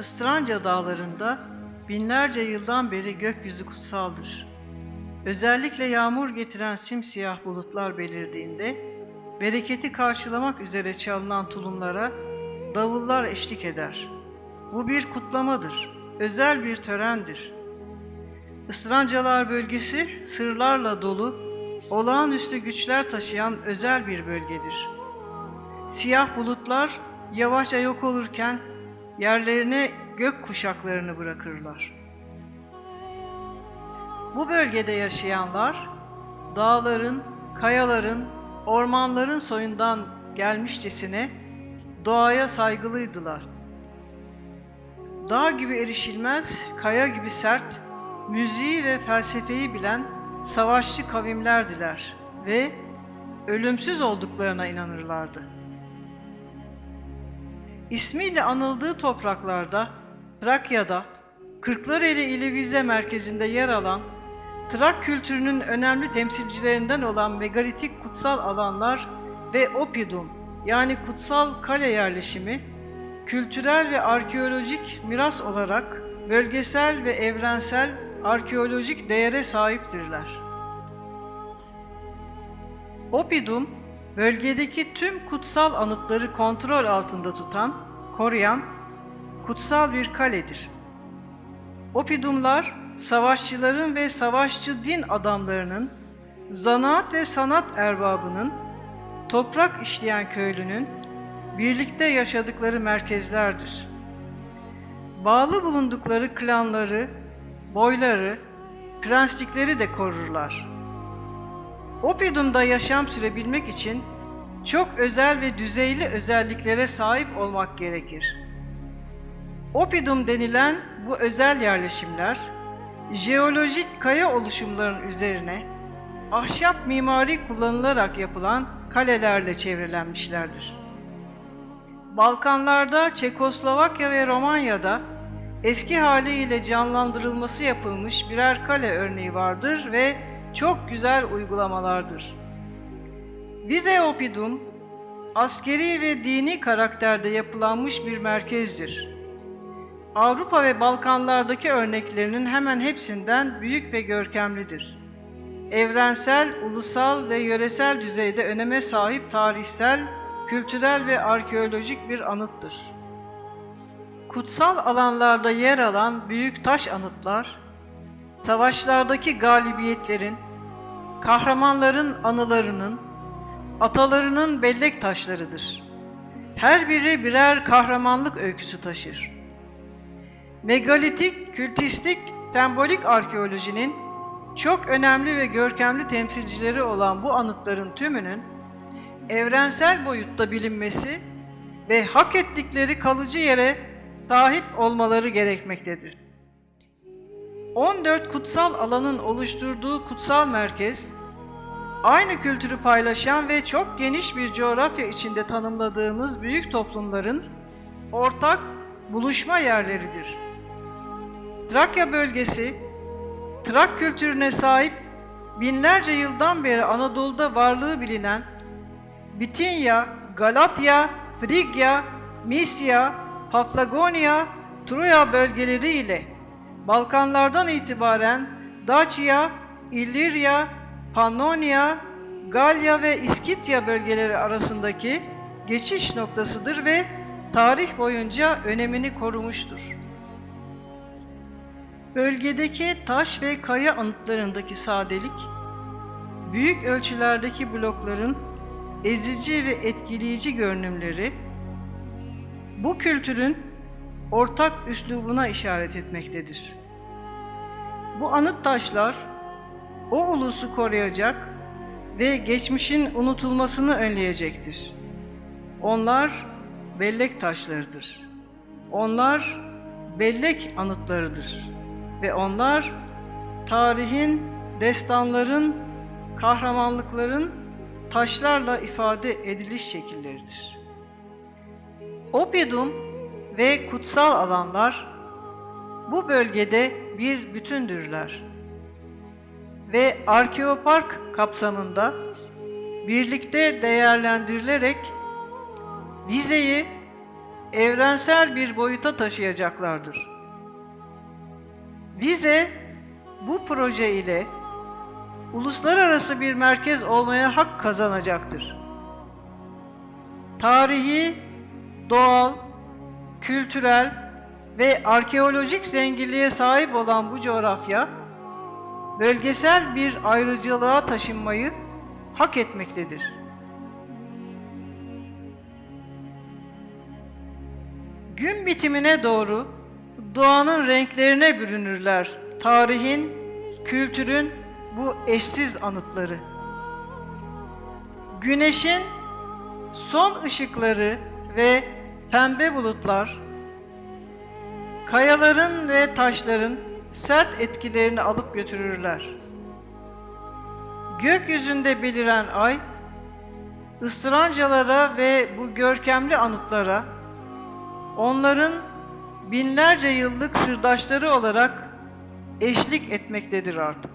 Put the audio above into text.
Istranca dağlarında binlerce yıldan beri gökyüzü kutsaldır. Özellikle yağmur getiren simsiyah bulutlar belirdiğinde, bereketi karşılamak üzere çalınan tulumlara davullar eşlik eder. Bu bir kutlamadır, özel bir törendir. Istrancalar bölgesi sırlarla dolu, olağanüstü güçler taşıyan özel bir bölgedir. Siyah bulutlar yavaşça yok olurken yerlerine gök kuşaklarını bırakırlar. Bu bölgede yaşayanlar dağların, kayaların, ormanların soyundan gelmişçesine doğaya saygılıydılar. Dağ gibi erişilmez, kaya gibi sert, müziği ve felsefeyi bilen savaşçı kavimlerdiler ve ölümsüz olduklarına inanırlardı. İsmiyle anıldığı topraklarda, Trakya'da, Kırklareli ili vize merkezinde yer alan, Trak kültürünün önemli temsilcilerinden olan megalitik kutsal alanlar ve Opidum yani kutsal kale yerleşimi, kültürel ve arkeolojik miras olarak bölgesel ve evrensel arkeolojik değere sahiptirler. Opidum, bölgedeki tüm kutsal anıtları kontrol altında tutan, koruyan kutsal bir kaledir. Opidumlar, savaşçıların ve savaşçı din adamlarının, zanaat ve sanat erbabının, toprak işleyen köylünün birlikte yaşadıkları merkezlerdir. Bağlı bulundukları klanları, boyları, prenslikleri de korurlar. Opidum'da yaşam sürebilmek için çok özel ve düzeyli özelliklere sahip olmak gerekir. Opidum denilen bu özel yerleşimler, jeolojik kaya oluşumların üzerine ahşap mimari kullanılarak yapılan kalelerle çevrelenmişlerdir. Balkanlarda, Çekoslovakya ve Romanya'da eski haliyle canlandırılması yapılmış birer kale örneği vardır ve çok güzel uygulamalardır. Vize Opidum, askeri ve dini karakterde yapılanmış bir merkezdir. Avrupa ve Balkanlardaki örneklerinin hemen hepsinden büyük ve görkemlidir. Evrensel, ulusal ve yöresel düzeyde öneme sahip tarihsel, kültürel ve arkeolojik bir anıttır. Kutsal alanlarda yer alan büyük taş anıtlar, savaşlardaki galibiyetlerin, kahramanların anılarının, atalarının bellek taşlarıdır. Her biri birer kahramanlık öyküsü taşır. Megalitik, kültistik, sembolik arkeolojinin çok önemli ve görkemli temsilcileri olan bu anıtların tümünün evrensel boyutta bilinmesi ve hak ettikleri kalıcı yere sahip olmaları gerekmektedir. 14 kutsal alanın oluşturduğu kutsal merkez, aynı kültürü paylaşan ve çok geniş bir coğrafya içinde tanımladığımız büyük toplumların ortak buluşma yerleridir. Trakya bölgesi, Trak kültürüne sahip binlerce yıldan beri Anadolu'da varlığı bilinen Bitinya, Galatya, Frigya, Misya, Paflagonia, Troya bölgeleri ile Balkanlardan itibaren Dacia, İllirya, Pannonia, Galya ve İskitya bölgeleri arasındaki geçiş noktasıdır ve tarih boyunca önemini korumuştur. Bölgedeki taş ve kaya anıtlarındaki sadelik, büyük ölçülerdeki blokların ezici ve etkileyici görünümleri, bu kültürün ortak üslubuna işaret etmektedir. Bu anıt taşlar, o ulusu koruyacak ve geçmişin unutulmasını önleyecektir. Onlar bellek taşlarıdır. Onlar bellek anıtlarıdır. Ve onlar tarihin, destanların, kahramanlıkların taşlarla ifade ediliş şekilleridir. Opidum ve kutsal alanlar bu bölgede bir bütündürler. Ve arkeopark kapsamında birlikte değerlendirilerek vizeyi evrensel bir boyuta taşıyacaklardır. Vize bu proje ile uluslararası bir merkez olmaya hak kazanacaktır. Tarihi, doğal, kültürel ve arkeolojik zenginliğe sahip olan bu coğrafya, bölgesel bir ayrıcalığa taşınmayı hak etmektedir. Gün bitimine doğru doğanın renklerine bürünürler. Tarihin, kültürün bu eşsiz anıtları. Güneşin son ışıkları ve pembe bulutlar, kayaların ve taşların sert etkilerini alıp götürürler. Gökyüzünde beliren ay, ıstırancalara ve bu görkemli anıtlara, onların binlerce yıllık sırdaşları olarak eşlik etmektedir artık.